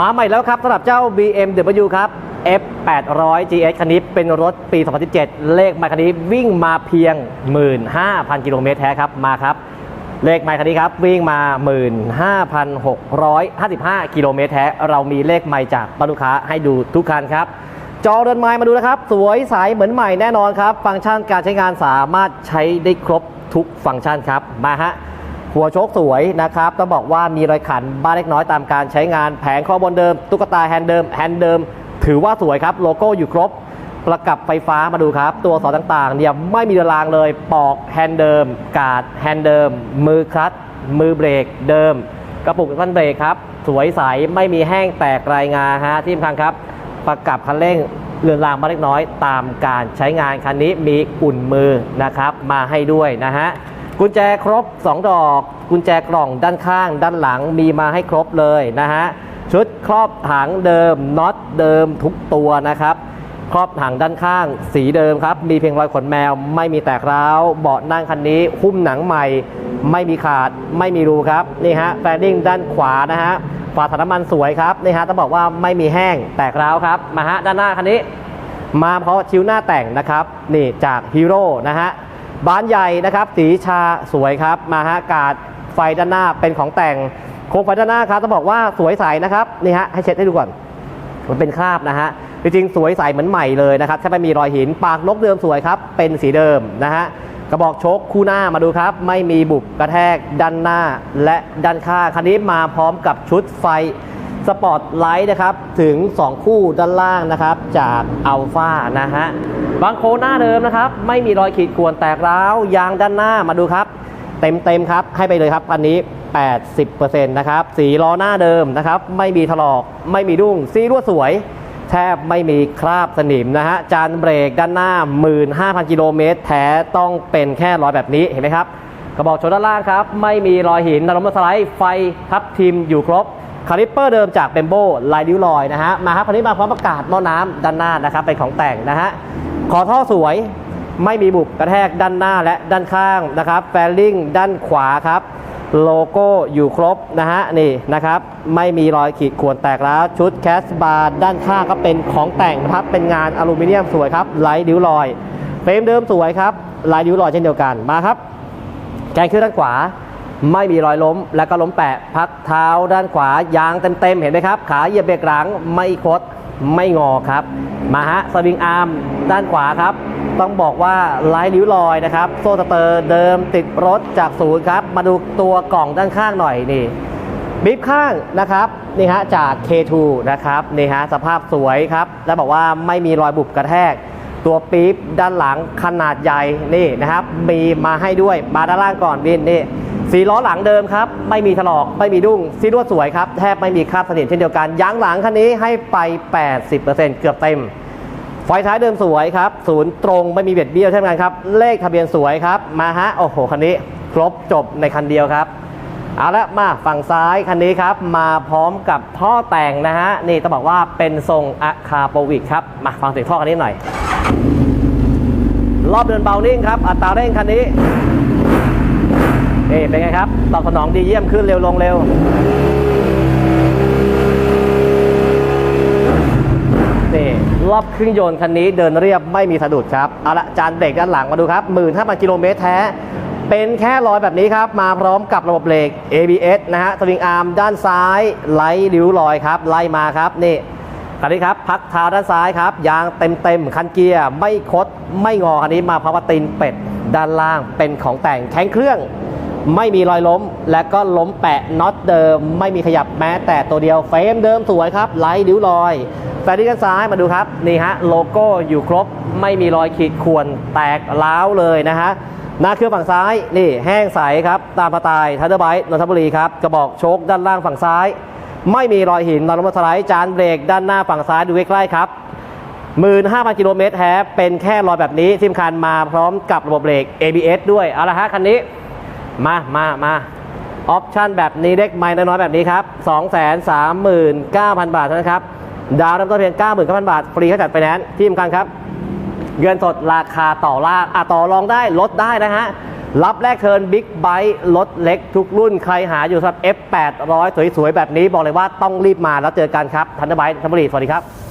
มาใหม่แล้วครับสำหรับเจ้า BMW ครับ F800 GS คันนี้เป็นรถปี 2017 เลขไมล์คันนี้วิ่งมาเพียง 15,000 กิโลเมตรแท้ครับ มาครับ เลขไมล์คันนี้ครับ วิ่งมา 15,655 กิโลเมตรแท้ เรามีเลขไมล์จากลูกค้าให้ดูทุกคันครับ จอเรือนไม้มาดูนะครับ สวยใสเหมือนใหม่แน่นอนครับ ฟังก์ชันการใช้งานสามารถใช้ได้ครบทุกฟังก์ชันครับ มาฮะ หัวโชคสวยนะครับต้องบอกว่ามีรอยขันบ้างเล็กน้อยตามการใช้งานแผงข้อบนเดิม ตุ๊กตาแฮนด์เดิมแฮนด์เดิม ถือว่าสวยครับโลโก้อยู่ครบประกับไฟฟ้ามาดูครับ ตัวสอต่างๆเนี่ยไม่มีเรือนรางเลยปอกแฮนด์เดิม กาดแฮนด์เดิม มือคลัตช์มือเบรกเดิม กระปุกคันเบรกครับสวยใสไม่มีแห้งแตกรายงาฮะที่สำคัญครับ ประกับคันเร่งเรือนรางมาเล็กน้อยตามการใช้งานคันนี้มีอุ่นมือนะครับมาให้ด้วยนะฮะ กุญแจครบ 2 ดอก กุญแจกล่องด้านข้าง ด้านหลังมีมาให้ครบเลยนะฮะ ชุดครอบถังเดิมน็อตเดิมทุกตัวนะครับ ครอบถังด้านข้าง สีเดิมครับ มีเพียงรอยขนแมว ไม่มีแตกร้าว เบาะนั่งคันนี้ หุ้มหนังใหม่ ไม่มีขาด ไม่มีรูครับ นี่ฮะแฟนดิ้งด้านขวานะฮะ ฝาถังน้ำมันสวยครับ นี่ฮะต้องบอกว่าไม่มีแห้ง แตกร้าวครับ มาฮะด้านหน้าคันนี้ มาเพราะชิ้วหน้าแต่งนะครับ นี่จากฮีโร่นะฮะ บานใหญ่นะครับสีชาสวยครับมาฮะกาดไฟด้านหน้าเป็นของแต่งโคมไฟด้านหน้าครับต้องบอกว่าสวยใสนะครับนี่ฮะให้เช็ดให้ดูก่อน มันเป็นคราบนะฮะจริงๆสวยใสเหมือนใหม่เลยนะครับแค่ไม่มีรอยหินปากนกเดิมสวยครับ เป็นสีเดิมนะฮะกระบอกโชคคู่หน้ามาดูครับ ไม่มีบุบกระแทกด้านหน้าและด้านข้างคันนี้มาพร้อมกับชุดไฟ สปอตไลท์นะครับถึง 2 คู่ด้านล่างนะครับจากอัลฟานะฮะบางโคหน้าเดิมนะครับ ไม่มีรอยขีดข่วนแตกร้าวยางด้านหน้ามาดูครับ เต็มเต็มๆครับ ให้ไปเลยครับอันนี้ 80%นะครับสีล้อหน้าเดิมนะครับ ไม่มีถลอกไม่มีดุ้งสีรั่วสวย แทบไม่มีคราบสนิมนะฮะจานเบรกด้านหน้า 15,000 กิโลเมตรแท้ต้องเป็นแค่รอยแบบนี้เห็นไหมครับกระบอกชนด้านล่างครับ ไม่มีรอยหินนรมสไลด์ไฟทับทิมอยู่ครบ คาลิปเปอร์เดิมจากเบมโบลายนิ้วลอยนะฮะมาครับคันนี้มาพร้อมประกาศหม้อน้ำด้านหน้านะครับเป็นของแต่งนะฮะขอท่อสวยไม่มีบุบกระแทกด้านหน้าและด้านข้างนะครับแฟลลิงด้านขวาครับโลโก้อยู่ครบนะฮะนี่นะครับไม่มีรอยขีดข่วนแตกแล้วชุดแคสบาร์ด้านข้างก็เป็นของแต่งนะครับเป็นงานอลูมิเนียมสวยครับไร้ริ้วรอยเฟรมเดิมสวยครับลายริ้วรอยเช่นเดียวกันมาครับแกนขึ้นด้านขวา ไม่มีรอยล้ม แล้วก็ล้มแปะ พักเท้าด้านขวายางเต็มๆ เห็นไหมครับ ขาเหยียบเบรกหลังไม่คดไม่งอครับ มาฮะสวิงอาร์มด้านขวาครับ ต้องบอกว่าไร้ริ้วรอยนะครับ โซ่สเตอร์เดิมติดรถจากศูนย์ครับ มาดูตัวกล่องด้านข้างหน่อยนี่บิบข้างนะครับนี่ฮะจาก K2 นะครับนี่ฮะสภาพสวยครับ แล้วบอกว่าไม่มีรอยบุบกระแทก ตัวปี๊บด้านหลังขนาดใหญ่นี่นะครับ มีมาให้ด้วยมาด้านล่างก่อนบินนี่ สีล้อหลังเดิมครับ ไม่มีถลอกไม่มีดุ้งซีรวดสวยครับ แทบไม่มีคราบสนิมเช่นเดียวกันยางหลังคันนี้ให้ไป 80%เกือบเต็ม ไฟท้ายเดิมสวยครับศูนย์ตรงไม่มีเบียดเบี้ยวเช่นกันครับ เลขทะเบียนสวยครับ มาฮะ โอ้โห คันนี้ ครบจบในคันเดียวครับ เอาละมาฝั่งซ้ายคันนี้ครับ มาพร้อมกับท่อแต่งนะฮะ นี่ต้องบอกว่าเป็นทรงอะคาโปวิกครับ มาฟังเสียงท่อคันนี้หน่อย รอบเดินเบานิ่งครับ อัตราเร่งคันนี้ นี่เป็นไงครับ ตอบสนองดีเยี่ยมขึ้นเร็วลงเร็ว นี่รอบเครื่องยนต์คันนี้เดินเรียบไม่มีสะดุดครับ เอาละจานเบรกด้านหลังมาดูครับ15,000กิโลเมตรแท้ เป็นแค่รอยแบบนี้ครับ มาพร้อมกับระบบเบรก ABS นะฮะสวิงอาร์มด้านซ้ายไล่ริ้วรอยครับ ไล่มาครับนี่คันนี้ครับพักเท้าด้านซ้ายครับ ยางเต็มเต็มๆคันเกียร์ไม่คดไม่งอคันนี้มาพร้อมกับตีนเป็ดด้านล่างเป็นของแต่งแข็งเครื่อง ไม่มีรอยล้ม และก็ล้มแปะน็อตเดิม ไม่มีขยับแม้แต่ตัวเดียวเฟรมเดิมสวยครับไร้ริ้วรอยแฟนที่ด้านซ้ายมาดูครับนี่ฮะโลโก้อยู่ครบ ไม่มีรอยขีดข่วนแตกร้าวเลยนะฮะหน้าเครื่องฝั่งซ้ายนี่แห้งใสครับตามสไตล์ทัตเตอร์ไบต์นนทบุรีครับกระบอกโชคด้านล่างฝั่งซ้าย ไม่มีรอยหินนอนลมสไลด์จานเบรกด้านหน้าฝั่งซ้ายดูใกล้ๆครับ15,000กิโลเมตรแท้เป็นแค่รอยแบบนี้ที่สำคัญมาพร้อมกับระบบเบรก ABS ด้วยเอาละฮะคันนี้ มามามาออปชั่นแบบนี้เล็กไม่น้อยแบบนี้ครับ 239,000 บาทเท่านั้นครับ ดาวน์เริ่มต้นเพียง 99,000 บาท ฟรีค่าจัดไฟแนนซ์ที่สำคัญครับ เงินสดราคาต่อลางอะต่อรองได้ลดได้นะฮะ รับแลกเทินบิ๊กไบค์รถเล็กทุกรุ่นใครหาอยู่ครับ F800 สวยๆ แบบนี้บอกเลยว่าต้องรีบมาแล้วเจอกันครับทันเดอร์ไบค์ทันบุรีสวัสดีครับ